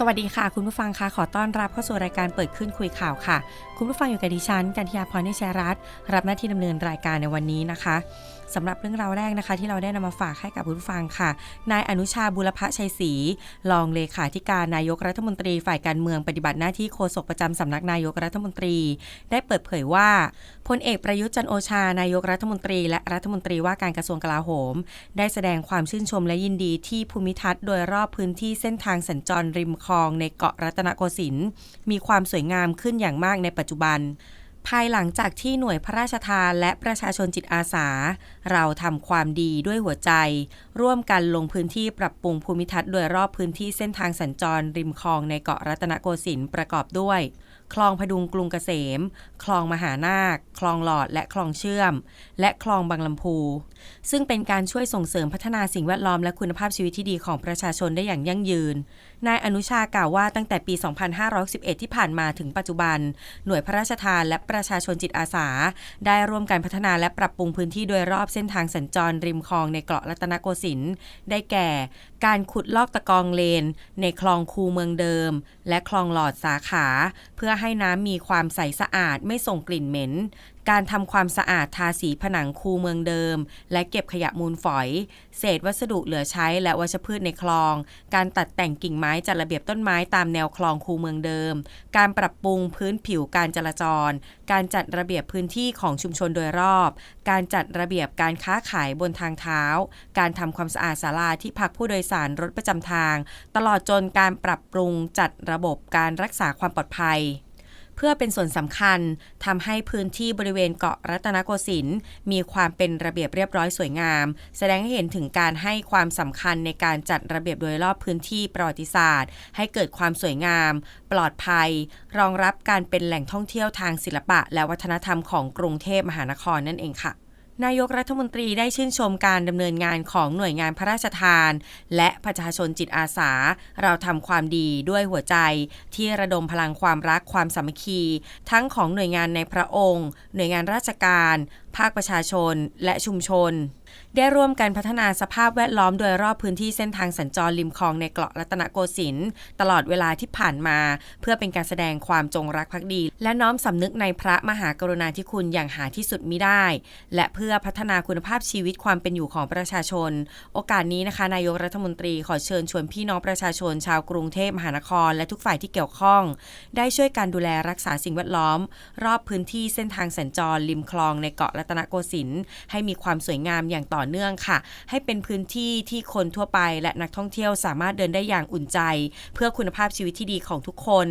สวัสดีค่ะ คุณผู้ฟังคะขอต้อนรับเข้าสู่รายการเปิดขึ้นคุยข่าวค่ะ คุณผู้ฟังอยู่กับดิฉันกันทยาพรนิชยรัตน์รับหน้าที่ดำเนินรายการในวันนี้นะคะสำหรับเรื่องราวแรกนะคะ ที่เราได้นำมาฝากให้กับคุณผู้ฟังค่ะ นายอนุชาบุรพชัยศรีรองเลขาธิการนายกรัฐมนตรีฝ่ายการเมืองปฏิบัติหน้าที่โฆษกประจำสำนักนายกรัฐมนตรี ได้เปิดเผยว่าพลเอกประยุทธ์จันโอชานายกรัฐมนตรี และรัฐมนตรีว่าการกระทรวงกลาโหม ได้แสดงความชื่นชมและยินดีที่ภูมิทัศน์โดยรอบพื้นที่เส้นทางสัญจรริมคลองในเกาะรัตนโกสินทร์มีความสวยงามขึ้นอย่างมากในปัจจุบัน ภายหลังจากที่หน่วยพระราชทานและประชาชนจิตอาสา เราทำความดีด้วยหัวใจ ร่วมกันลงพื้นที่ปรับปรุงภูมิทัศน์โดยรอบพื้นที่เส้นทางสัญจรริมคลองในเกาะรัตนโกสินทร์ประกอบด้วย คลองพดุงกรุงเกษมคลองมหานาค คลองหลอด และคลองเชื่อม และคลองบางลำพู ซึ่งเป็นการช่วยส่งเสริมพัฒนาสิ่งแวดล้อมและคุณภาพชีวิตที่ดีของประชาชนได้อย่างยั่งยืน นายอนุชากล่าวว่าตั้งแต่ปี 2511 ที่ผ่านมาถึงปัจจุบัน หน่วยพระราชทานและประชาชนจิตอาสา ได้ร่วมกันพัฒนาและปรับปรุงพื้นที่โดยรอบเส้นทางสัญจรริมคลองในเกาะรัตนโกสินทร์ ได้แก่ การขุดลอกตะกองเลน ในคลองคูเมืองเดิม และคลองหลอดสาขา เพื่อให้น้ำมีความใสสะอาดไม่ส่งกลิ่นเหม็น การทำความสะอาดทาสีผนังคูเมืองเดิม และเก็บขยะมูลฝอย เศษวัสดุเหลือใช้และวัชพืชในคลอง การตัดแต่งกิ่งไม้จัดระเบียบต้นไม้ตามแนวคลองคูเมืองเดิม การปรับปรุงพื้นผิวการจราจร การจัดระเบียบพื้นที่ของชุมชนโดยรอบ การจัดระเบียบการค้าขายบนทางเท้า การทำความสะอาดศาลาที่พักผู้โดยสารรถประจำทาง ตลอดจนการปรับปรุงจัดระบบการรักษาความปลอดภัย เพื่อเป็นส่วนสำคัญทำให้พื้นที่บริเวณเกาะรัตนโกสินทร์มีความเป็นระเบียบเรียบร้อยสวยงาม แสดงให้เห็นถึงการให้ความสำคัญในการจัดระเบียบโดยรอบพื้นที่ประวัติศาสตร์ ให้เกิดความสวยงาม ปลอดภัย รองรับการเป็นแหล่งท่องเที่ยวทางศิลปะ และวัฒนธรรมของกรุงเทพมหานครนั่นเองค่ะ นายกรัฐมนตรีได้ชื่นชมการดำเนินงานของหน่วยงานพระราชทาน และประชาชนจิตอาสา เราทำความดีด้วยหัวใจ ที่ระดมพลังความรักความสามัคคี ทั้งของหน่วยงานในพระองค์ หน่วยงานราชการ ภาคประชาชน และชุมชนได้ร่วมกันพัฒนาสภาพแวดล้อมโดยรอบพื้นที่เส้นทางสัญจรริมคลองในเกาะรัตนโกสินทร์ตลอดเวลาที่ผ่านมา เพื่อเป็นการแสดงความจงรักภักดี และน้อมสำนึกในพระมหากรุณาธิคุณอย่างหาที่สุดมิได้ และเพื่อพัฒนาคุณภาพชีวิตความเป็นอยู่ของประชาชน โอกาสนี้นะคะนายกรัฐมนตรีขอเชิญชวนพี่น้องประชาชน ชาวกรุงเทพมหานคร และทุกฝ่ายที่เกี่ยวข้อง ได้ช่วยกันดูแลรักษาสิ่งแวดล้อม รอบพื้นที่เส้นทางสัญจรริมคลองในเกาะรัตนโกสินทร์ให้มีความสวยงามอย่างต่อเนื่องค่ะ ให้เป็นพื้นที่ที่คนทั่วไปและนักท่องเที่ยวสามารถเดินได้อย่างอุ่นใจ เพื่อคุณภาพชีวิตที่ดีของทุกคน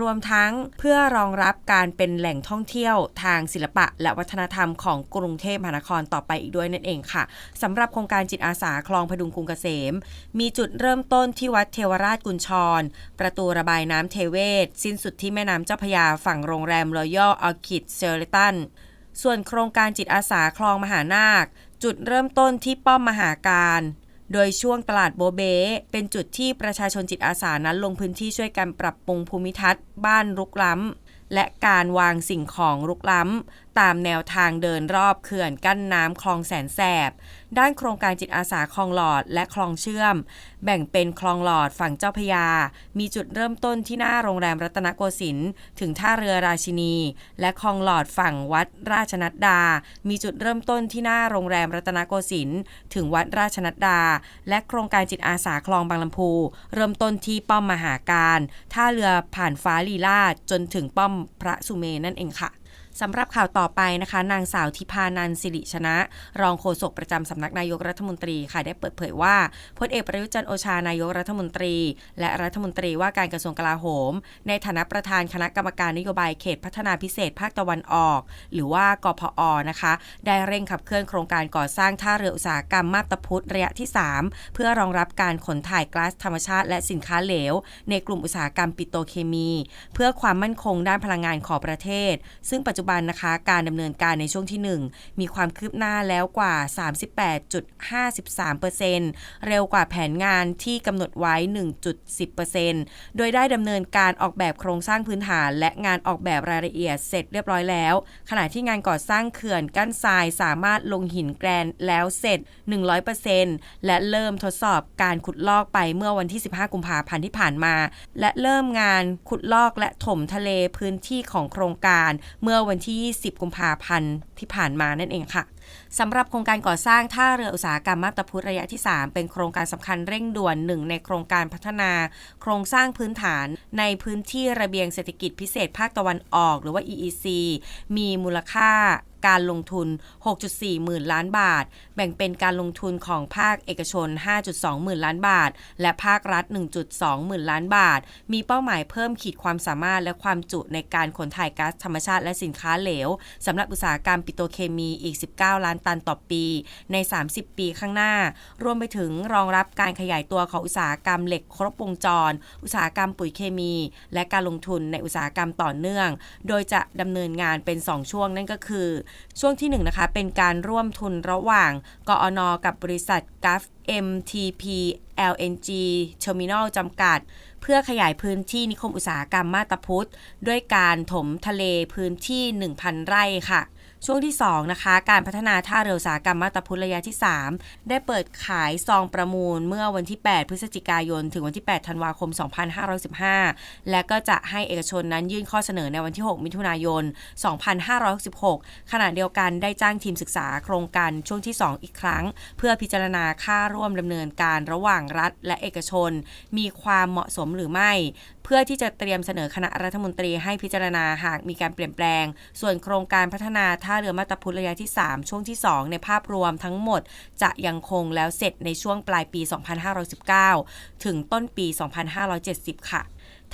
รวมทั้งเพื่อรองรับการเป็นแหล่งท่องเที่ยวทางศิลปะ และวัฒนธรรมของกรุงเทพมหานครต่อไปอีกด้วยนั่นเองค่ะสำหรับโครงการจิตอาสาคลองพดุงกรุงเกษม มีจุดเริ่มต้นที่วัดเทวราชกุญชร ประตูระบายน้ำเทเวศ สิ้นสุดที่แม่น้ำเจ้าพยาฝั่งโรงแรมรอยัลออคิดเซเลตันส่วนโครงการจิตอาสาคลองมหานาค จุดเริ่มต้นที่ป้อมมหาการ โดยช่วงตลาดโบเบ เป็นจุดที่ประชาชนจิตอาสานั้นลงพื้นที่ช่วยกันปรับปรุงภูมิทัศน์ บ้านรุกล้ำและการวางสิ่งของรุกล้ำตามแนวทางเดินรอบเขื่อนกั้นน้ำคลองแสนแสบ ด้านโครงการจิตอาสาคลองหลอดและคลองเชื่อม แบ่งเป็นคลองหลอดฝั่งเจ้าพยา มีจุดเริ่มต้นที่หน้าโรงแรมรัตนโกสินทร์ถึงท่าเรือราชินี และคลองหลอดฝั่งวัดราชนัดดา มีจุดเริ่มต้นที่หน้าโรงแรมรัตนโกสินทร์ถึงวัดราชนัดดา และโครงการจิตอาสาคลองบางลำพู เริ่มต้นที่ป้อมมหาการท่าเรือผ่านฟ้าลีลาศจนถึงป้อมพระสุเมนนั่นเองค่ะ สำหรับข่าวต่อไปนะคะ นางสาวทิพานันสิริชนะ รองโฆษกประจำสำนักนายกรัฐมนตรีค่ะได้เปิดเผยว่าพลเอกประยุจันโอชานายกรัฐมนตรี และรัฐมนตรีว่าการกระทรวงกลาโหม ในฐานะประธานคณะกรรมการนโยบายเขตพัฒนาพิเศษภาคตะวันออก หรือว่ากพอนะคะ ได้เร่งขับเคลื่อนโครงการก่อสร้างท่าเรืออุตสาหกรรมมาบตาพุธระยะที่ 3 เพื่อรองรับการขนถ่ายก๊าซธรรมชาติ และสินค้าเหลว ในกลุ่มอุตสาหกรรมปิโตเคมี เพื่อความมั่นคงด้านพลังงานของประเทศ ซึ่งปัจจุบันบันนะคะ การดำเนินการในช่วงที่ 1 มีความคืบหน้าแล้วกว่า 38.53%เร็วกว่าแผนงานที่กำหนดไว้ 1.10%โดยได้ดำเนินการออกแบบโครงสร้างพื้นฐาน และงานออกแบบรายละเอียดเสร็จเรียบร้อยแล้ว ขณะที่งานก่อสร้างเขื่อนกั้นทรายสามารถลงหินแกรนแล้วเสร็จ 100%และเริ่มทดสอบการขุดลอกไปเมื่อวันที่ 15 กุมภาพันธ์ที่ผ่านมา และเริ่มงานขุดลอกและถมทะเลพื้นที่ของโครงการเมื่อวันวันที่ 20 กุมภาพันธ์ที่ผ่านมานั่นเองค่ะ สำหรับโครงการก่อสร้างท่าเรืออุตสาหกรรมมาบตาพุธระยะที่ 3 เป็นโครงการสำคัญเร่งด่วนหนึ่งในโครงการพัฒนา โครงสร้างพื้นฐาน ในพื้นที่ระเบียงเศรษฐกิจพิเศษภาคตะวันออก หรือว่า EEC มีมูลค่าการลงทุน 6.4 หมื่นล้านบาท แบ่งเป็นการลงทุนของภาคเอกชน 5.2 หมื่นล้านบาท และภาครัฐ 1.2 หมื่นล้านบาท มีเป้าหมายเพิ่มขีดความสามารถและความจุในการขนถ่ายก๊าซธรรมชาติและสินค้าเหลวสำหรับอุตสาหกรรมปิโตรเคมีอีก 19 ล้านตันต่อปีใน 30 ปีข้างหน้า รวมไปถึงรองรับการขยายตัวของอุตสาหกรรมเหล็กครบวงจร อุตสาหกรรมปุ๋ยเคมี และการลงทุนในอุตสาหกรรมต่อเนื่อง โดยจะดำเนินงานเป็น 2 ช่วงนั่นก็คือ ช่วงที่ 1 นะคะ เป็นการร่วมทุนระหว่าง กอนกับบริษัทกัฟ MTP LNG Terminal จำกัด เพื่อขยายพื้นที่นิคมอุตสาหกรรมมาตาพุทธด้วยการถมทะเลพื้นที่ 1,000 ไร่ค่ะ ช่วงที่ 2 นะคะ การพัฒนาท่าเรืออุตสาหกรรมมาตาพุทธระยะที่ 3 ได้เปิดขายซองประมูลเมื่อวันที่ 8 พฤศจิกายน ถึงวันที่ 8 ธันวาคม 2515 และก็จะให้เอกชนนั้นยื่นข้อเสนอในวันที่ 6 มิถุนายน 2566 ขณะเดียวกันได้จ้างทีมศึกษาโครงการช่วงที่ 2 อีกครั้ง เพื่อพิจารณาค่าร่วมดำเนินการระหว่างรัฐและเอกชน มีความเหมาะสมหรือไม่ พื่อที่จะเตรียมเสนอคณะรัฐมนตรีให้พิจารณาหากมีการเปลี่ยนแปลง ส่วนโครงการพัฒนาท่าเรือมาตาพุทธระยะที่ 3 ช่วงที่ 2 ในภาพรวมทั้งหมด จะยังคงแล้วเสร็จในช่วงปลายปี 2519 ถึงต้นปี 2570 ค่ะ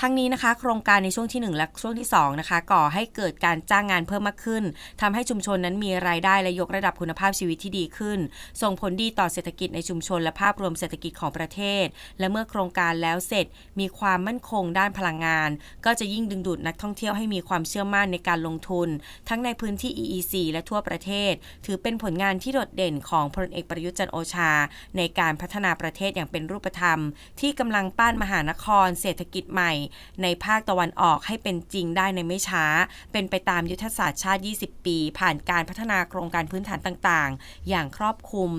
ทั้งนี้นะคะ โครงการในช่วงที่ 1 และช่วงที่2นะคะก่อให้เกิดการจ้างงานเพิ่มมากขึ้นทำให้ชุมชนนั้นมีรายได้และยกระดับคุณภาพชีวิตที่ดีขึ้น ส่งผลดีต่อเศรษฐกิจในชุมชนและภาพรวมเศรษฐกิจของประเทศ และเมื่อโครงการแล้วเสร็จมีความมั่นคงด้านพลังงาน ก็จะยิ่งดึงดูดนักท่องเที่ยวให้มีความเชื่อมั่นในการลงทุน ทั้งในพื้นที่ EEC และทั่วประเทศ ถือเป็นผลงานที่โดดเด่นของพลเอกประยุทธ์จันโอชา ในการพัฒนาประเทศอย่างเป็นรูปธรรม ที่กำลังป้านมหานคร เศรษฐกิจใหม่ในภาคตะวันออกให้เป็นจริงได้ในไม่ช้า เป็นไปตามยุทธศาสตร์ชาติ 20 ปี ผ่านการพัฒนาโครงการพื้นฐานต่างๆ อย่างครอบคลุม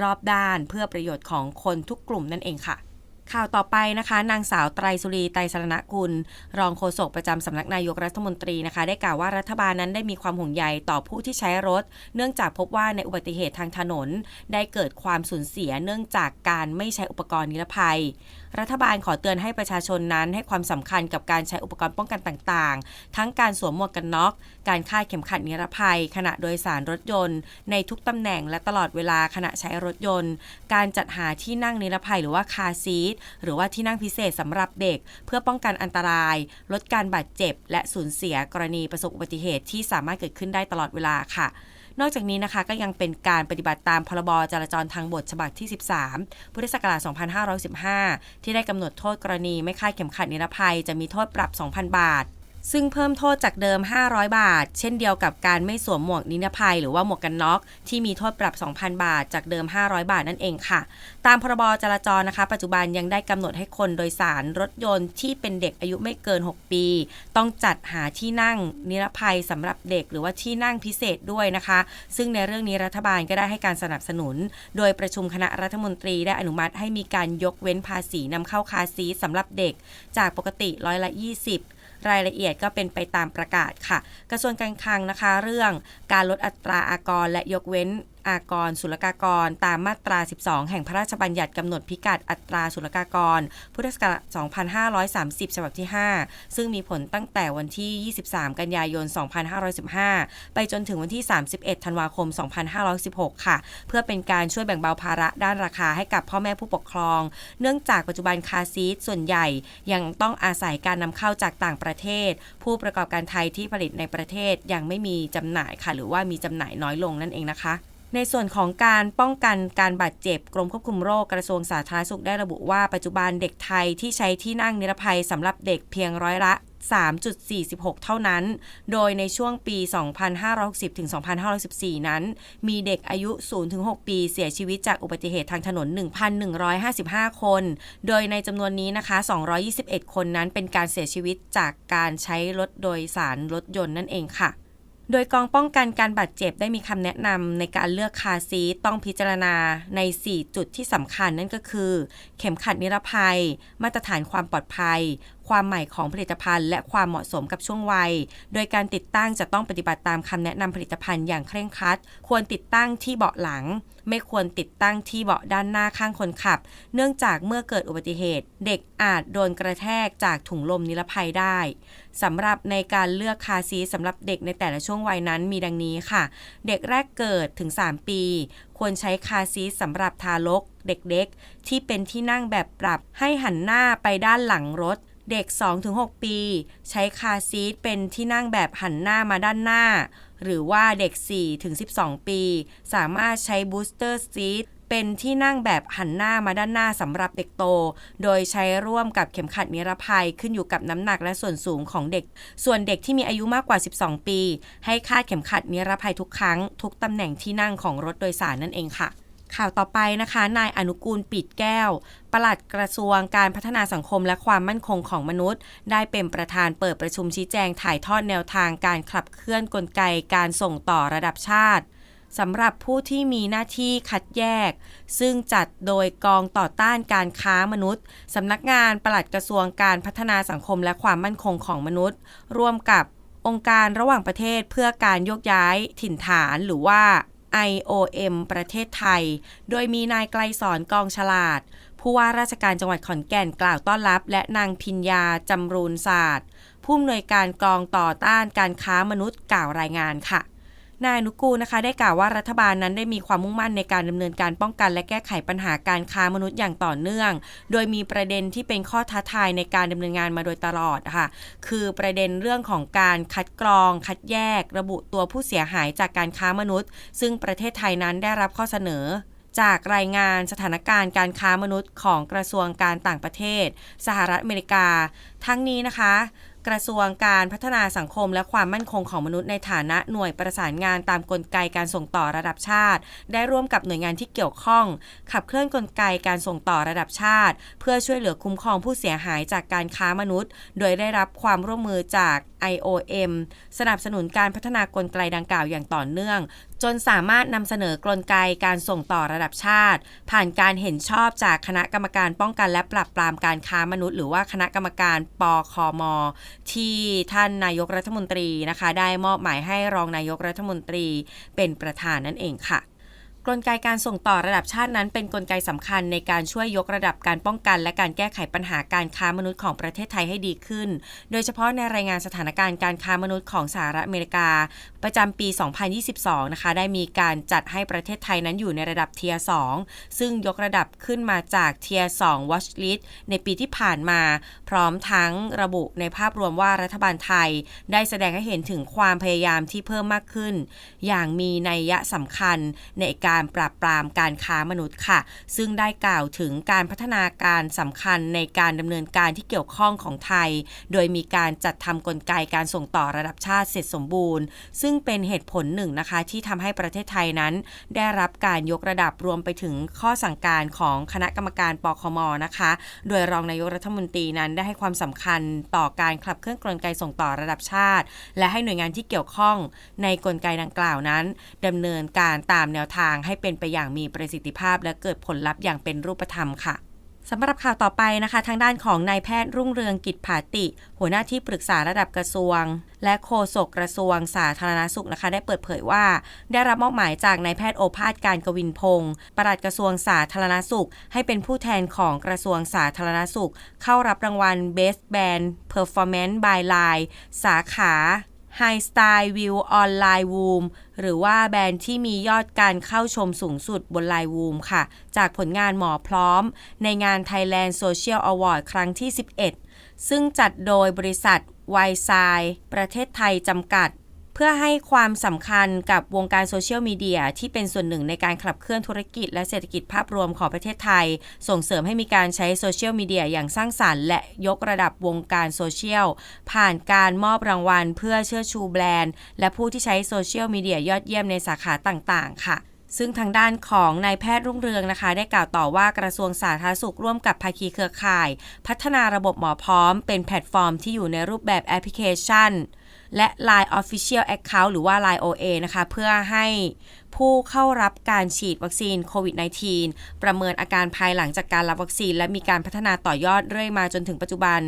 รอบด้านเพื่อประโยชน์ของคนทุกกลุ่มนั่นเองค่ะข่าวต่อไปนะคะ นางสาวไตรสุรีไตรสรณกุล รองโฆษกประจำสำนักนายกรัฐมนตรีนะคะ ได้กล่าวว่ารัฐบาลนั้นได้มีความห่วงใยต่อผู้ที่ใช้รถ เนื่องจากพบว่าในอุบัติเหตุทางถนน ได้เกิดความสูญเสียเนื่องจากการไม่ใช้อุปกรณ์นิรภัย รัฐบาลขอเตือนให้ประชาชนนั้นให้ความสำคัญกับการใช้อุปกรณ์ป้องกันต่างๆ ทั้งการสวมหมวกกันน็อก การคาดเข็มขัดนิรภัย ขณะโดยสารรถยนต์ ในทุกตำแหน่งและตลอดเวลาขณะใช้รถยนต์ การจัดหาที่นั่งนิรภัยหรือว่าคาซีทหรือว่าที่นั่งพิเศษสำหรับเด็ก เพื่อป้องกันอันตราย ลดการบาดเจ็บ และสูญเสียกรณีประสบอุบัติเหตุที่สามารถเกิดขึ้นได้ตลอดเวลาค่ะ นอกจากนี้นะคะก็ยังเป็นการปฏิบัติตามพรบจราจรทางบกฉบับที่ 13 พุทธศักราช2515 ที่ได้กำหนดโทษกรณีไม่คาดเข็มขัดนิรภัย จะมีโทษปรับ 2,000 บาท ซึ่งเพิ่มโทษจากเดิม 500 บาท เช่นเดียวกับการไม่สวมหมวกนิรภัยหรือว่าหมวกกันน็อกที่มีโทษปรับ 2,000 บาท จากเดิม 500 บาทนั่นเองค่ะ ตามพรบจราจรนะคะ ปัจจุบันยังได้กำหนดให้คนโดยสารรถยนต์ที่เป็นเด็กอายุไม่เกิน 6 ปี ต้องจัดหาที่นั่งนิรภัยสำหรับเด็กหรือว่าที่นั่งพิเศษด้วยนะคะ ซึ่งในเรื่องนี้รัฐบาลก็ได้ให้การสนับสนุน โดยประชุมคณะรัฐมนตรีได้อนุมัติให้มีการยกเว้นภาษีนำเข้าคาซีสำหรับเด็ก จากปกติร้อยละ 20 รายละเอียดก็เป็นไปตามประกาศค่ะ กระทรวงการคลังนะคะ เรื่องการลดอัตราอากรและยกเว้น อากรศุลกากร ตามมาตรา 12 แห่งพระราชบัญญัติกำหนดพิกัดอัตราศุลกากร พุทธศักราช2530 ฉบับที่ 5 ซึ่งมีผลตั้งแต่วันที่ 23 กันยายน 2515 ไปจนถึงวันที่ 31 ธันวาคม 2516 ค่ะ เพื่อเป็นการช่วยแบ่งเบาภาระด้านราคาให้กับพ่อแม่ผู้ปกครอง เนื่องจากปัจจุบันคาซีทส่วนใหญ่ยังต้องอาศัยการนำเข้าจากต่างประเทศ ผู้ประกอบการไทยที่ผลิตในประเทศยังไม่มีจำหน่ายค่ะ หรือว่ามีจำหน่ายน้อยลงนั่นเองนะคะ ในส่วนของการป้องกันการบาดเจ็บ กรมควบคุมโรคกระทรวงสาธารณสุขได้ระบุว่าปัจจุบันเด็กไทยที่ใช้ที่นั่งนิรภัยสำหรับเด็กเพียงร้อยละ 3.46 เท่านั้น โดยในช่วงปี 2560ถึง2514 นั้น มีเด็กอายุ 0-6 ปีเสียชีวิตจากอุบัติเหตุทางถนน 1,155 คน โดยในจำนวนนี้นะคะ 221 คนนั้นเป็นการเสียชีวิตจากการใช้รถโดยสารรถยนต์นั่นเองค่ะ โดยกองป้องกันการบาดเจ็บได้มีคำแนะนำในการเลือกคาซีต้องพิจารณาใน 4 จุดที่สำคัญนั่นก็คือ เข็มขัดนิรภัย มาตรฐานความปลอดภัย ความใหม่ของผลิตภัณฑ์ และความเหมาะสมกับช่วงวัย โดยการติดตั้งจะต้องปฏิบัติตามคำแนะนำผลิตภัณฑ์อย่างเคร่งครัด ควรติดตั้งที่เบาะหลัง ไม่ควรติดตั้งที่เบาะด้านหน้าข้างคนขับ เนื่องจากเมื่อเกิดอุบัติเหตุ เด็กอาจโดนกระแทกจากถุงลมนิรภัยได้สำหรับในการเลือกคาซีสำหรับเด็กในแต่ละช่วงวัยนั้นมีดังนี้ค่ะ เด็กแรกเกิดถึง 3 ปี ควรใช้คาซีสำหรับทารก เด็กๆ ที่เป็นที่นั่งแบบปรับให้หันหน้าไปด้านหลังรถ เด็ก 2-6 ปี ใช้คาซีทเป็นที่นั่งแบบหันหน้ามาด้านหน้า หรือว่าเด็ก 4-12 ปี สามารถใช้บูสเตอร์ซีทเป็นที่นั่งแบบหันหน้ามาด้านหน้าสำหรับเด็กโต โดยใช้ร่วมกับเข็มขัดนิรภัยขึ้นอยู่กับน้ำหนักและส่วนสูงของเด็ก ส่วนเด็กที่มีอายุมากกว่า 12 ปี ให้คาดเข็มขัดนิรภัยทุกครั้ง ทุกตำแหน่งที่นั่งของรถโดยสารนั่นเองค่ะ ข่าวต่อไปนะคะ นายอนุกูลปิดแก้ว ปลัดกระทรวงการพัฒนาสังคมและความมั่นคงของมนุษย์ ได้เป็นประธานเปิดประชุมชี้แจงถ่ายทอดแนวทางการขับเคลื่อนกลไกการส่งต่อระดับชาติสำหรับผู้ที่มีหน้าที่คัดแยก ซึ่งจัดโดยกองต่อต้านการค้ามนุษย์สำนักงานปลัดกระทรวงการพัฒนาสังคมและความมั่นคงของมนุษย์ ร่วมกับองค์การระหว่างประเทศเพื่อการโยกย้ายถิ่นฐานหรือว่า IOM ประเทศไทย โดยมีนายไกลสอนกองฉลาด ผู้ว่าราชการจังหวัดขอนแก่นกล่าวต้อนรับ และนางพิญญาจำรูนศาสตร์ ผู้อำนวยการกองต่อต้านการค้ามนุษย์กล่าวรายงานค่ะ นายนุกูลนะคะได้กล่าวว่ารัฐบาลนั้นได้มีความมุ่งมั่นในการดำเนินการป้องกันและแก้ไขปัญหาการค้ามนุษย์อย่างต่อเนื่อง โดยมีประเด็นที่เป็นข้อท้าทายในการดำเนินงานมาโดยตลอดค่ะ คือประเด็นเรื่องของการคัดกรอง คัดแยก ระบุตัวผู้เสียหายจากการค้ามนุษย์ ซึ่งประเทศไทยนั้นได้รับข้อเสนอจากรายงานสถานการณ์การค้ามนุษย์ของกระทรวงการต่างประเทศ สหรัฐอเมริกา ทั้งนี้นะคะ กระทรวงการพัฒนาสังคมและความมั่นคงของมนุษย์ในฐานะหน่วยประสานงานตามกลไกการส่งต่อระดับชาติ ได้ร่วมกับหน่วยงานที่เกี่ยวข้อง ขับเคลื่อนกลไกการส่งต่อระดับชาติ เพื่อช่วยเหลือคุ้มครองผู้เสียหายจากการค้ามนุษย์ โดยได้รับความร่วมมือจาก IOM สนับสนุนการพัฒนากลไกดังกล่าวอย่างต่อเนื่อง จนสามารถนำเสนอกลไกการส่งต่อระดับชาติ ผ่านการเห็นชอบจากคณะกรรมการป้องกันและปราบปรามการค้ามนุษย์ หรือว่าคณะกรรมการปคม ที่ท่านนายกรัฐมนตรีนะคะ ได้มอบหมายให้รองนายกรัฐมนตรีเป็นประธานนั่นเองค่ะ กลไกการส่งต่อระดับชาตินั้นเป็นนกลไกสำคัญในการช่วยยกระดับการป้องกัน และการแก้ไขปัญหาการค้ามนุษย์ของประเทศไทยให้ดีขึ้น โดยเฉพาะในรายงานสถานการณ์การค้ามนุษย์ของสหรัฐอเมริกา ประจำปี 2022 นะคะ ได้มีการจัดให้ประเทศไทยนั้นอยู่ในระดับเทียร์2ซึ่งยกระดับขึ้นมาจากเทียร์2 Watch List ในปีที่ผ่านมา พร้อมทั้งระบุในภาพรวมว่ารัฐบาลไทย ได้แสดงให้เห็นถึงความพยายามที่เพิ่มมากขึ้น อย่างมีนัยยะสำคัญในการปราบปรามการค้ามนุษย์ค่ะ ซึ่งได้กล่าวถึงการพัฒนาการสำคัญในการดำเนินการที่เกี่ยวข้องของไทย โดยมีการจัดทำกลไกการส่งต่อระดับชาติเสร็จสมบูรณ์ ซึ่งเป็นเหตุผลหนึ่งนะคะ ที่ทำให้ประเทศไทยนั้น ได้รับการยกระดับรวมไปถึงข้อสั่งการของคณะกรรมการปคมนะคะ โดยรองนายกรัฐมนตรีนั้นได้ให้ความสำคัญต่อการขับเคลื่อนกลไกส่งต่อระดับชาติ และให้หน่วยงานที่เกี่ยวข้องในกลไกดังกล่าวนั้นดำเนินการตามแนวทางให้เป็นไปอย่างมีประสิทธิภาพ และเกิดผลลัพธ์อย่างเป็นรูปธรรมค่ะ สำหรับข่าวต่อไปนะคะ ทางด้านของนายแพทย์รุ่งเรืองกิจผาติ หัวหน้าที่ปรึกษาระดับกระทรวง และโฆษกกระทรวงสาธารณสุขนะคะ ได้เปิดเผยว่า ได้รับมอบหมายจากนายแพทย์โอภาสการกวินพงศ์ปลัดกระทรวงสาธารณสุข ให้เป็นผู้แทนของกระทรวงสาธารณสุข เข้ารับรางวัล Best Band Performance by Line สาขา High Style View Online Woom หรือว่าแบรนด์ที่มียอดการเข้าชมสูงสุดบนไลน์วูมค่ะ จากผลงานหมอพร้อม ในงาน Thailand Social Award ครั้งที่ 11 ซึ่งจัดโดยบริษัทไวซายประเทศไทยจำกัด เพื่อให้ความสำคัญกับวงการโซเชียลมีเดียที่เป็นส่วนหนึ่งในการขับเคลื่อนธุรกิจและเศรษฐกิจภาพรวมของประเทศไทย ส่งเสริมให้มีการใช้โซเชียลมีเดียอย่างสร้างสรรค์ และยกระดับวงการโซเชียล ผ่านการมอบรางวัล เพื่อเชิดชูแบรนด์ และผู้ที่ใช้โซเชียลมีเดียยอดเยี่ยมในสาขาต่างๆ ค่ะซึ่งทางด้านของนายแพทย์รุ่งเรืองนะคะ ได้กล่าวต่อว่ากระทรวงสาธารณสุขร่วมกับภาคีเครือข่าย พัฒนาระบบหมอพร้อม เป็นแพลตฟอร์มที่อยู่ในรูปแบบแอปพลิเคชัน และ Line Official Account หรือว่า Line OA นะคะ เพื่อให้ผู้เข้ารับการฉีดวัคซีนโควิด -19 ประเมินอาการภายหลังจากการรับวัคซีน และมีการพัฒนาต่อยอดเรื่อยมาจนถึงปัจจุบัน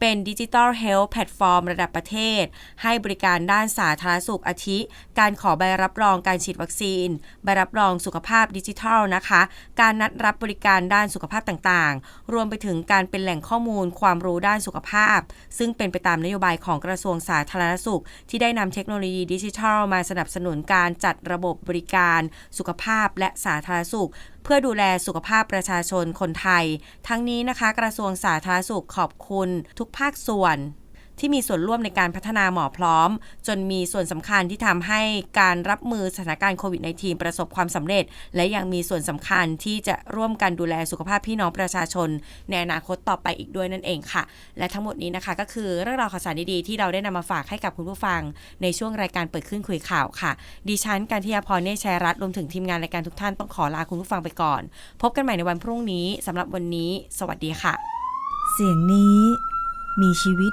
เป็นดิจิทัลเฮลท์แพลตฟอร์มระดับประเทศ ให้บริการด้านสาธารณสุขอาทิ การขอใบรับรองการฉีดวัคซีน ใบรับรองสุขภาพดิจิทัลนะคะ การนัดรับบริการด้านสุขภาพต่างๆ รวมไปถึงการเป็นแหล่งข้อมูลความรู้ด้านสุขภาพ ซึ่งเป็นไปตามนโยบายของกระทรวงสาธารณสุข ที่ได้นำเทคโนโลยีดิจิทัล มาสนับสนุนการจัดระบบบริการสุขภาพและสาธารณสุข เพื่อดูแลสุขภาพประชาชนคนไทย ทั้งนี้นะคะ กระทรวงสาธารณสุขขอบคุณทุกภาคส่วน ที่มีส่วนร่วมในการพัฒนาหมอพร้อม จนมีส่วนสำคัญที่ทำให้การรับมือสถานการณ์โควิด -19 ประสบความสำเร็จ และยังมีส่วนสำคัญที่จะร่วมกันดูแลสุขภาพพี่น้องประชาชน ในอนาคตต่อไปอีกด้วยนั่นเองค่ะ และทั้งหมดนี้นะคะ ก็คือเรื่องราวข่าวสารดีๆที่เราได้นำมาฝากให้กับคุณผู้ฟัง ในช่วงรายการเปิดขึ้นคุยข่าวค่ะ ดิฉันการทิยาพรเนชชัยรัตน์รวมถึงทีมงานรายการทุกท่านต้องขอลาคุณผู้ฟังไปก่อน พบกันใหม่ในวันพรุ่งนี้สำหรับวันนี้ สวัสดีค่ะ เสียงนี้มีชีวิต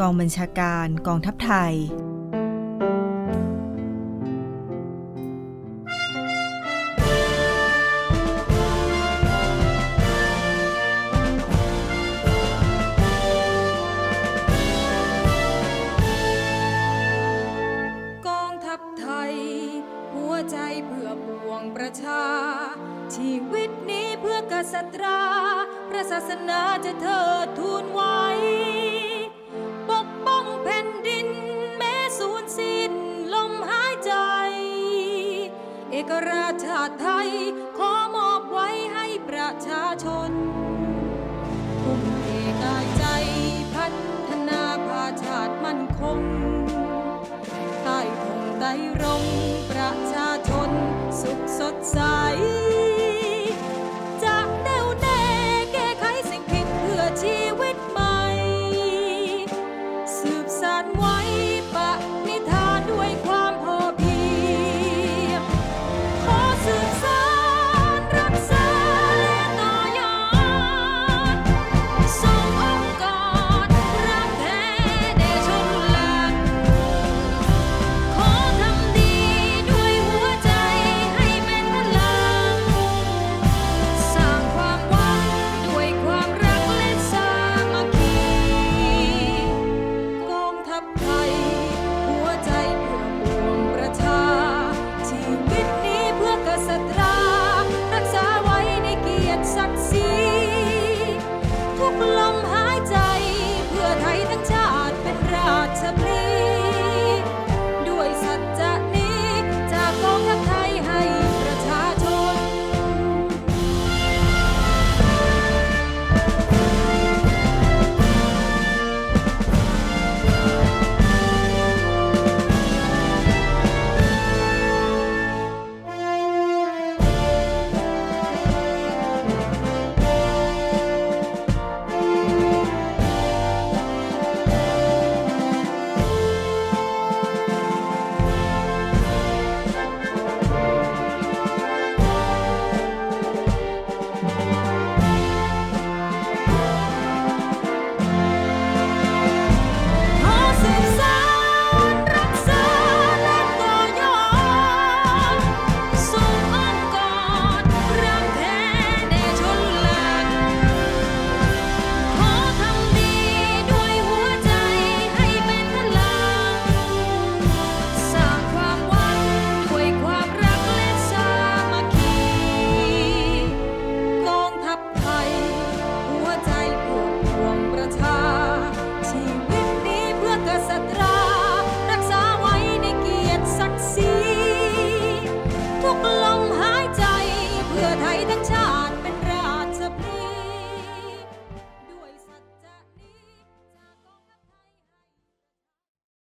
กองบัญชาการกองทัพไทย กองทัพไทย หัวใจเพื่อปวงประชา ชีวิตนี้เพื่อกษัตราพระศาสนาจะเทิด รรงประชาชนสุขสดใส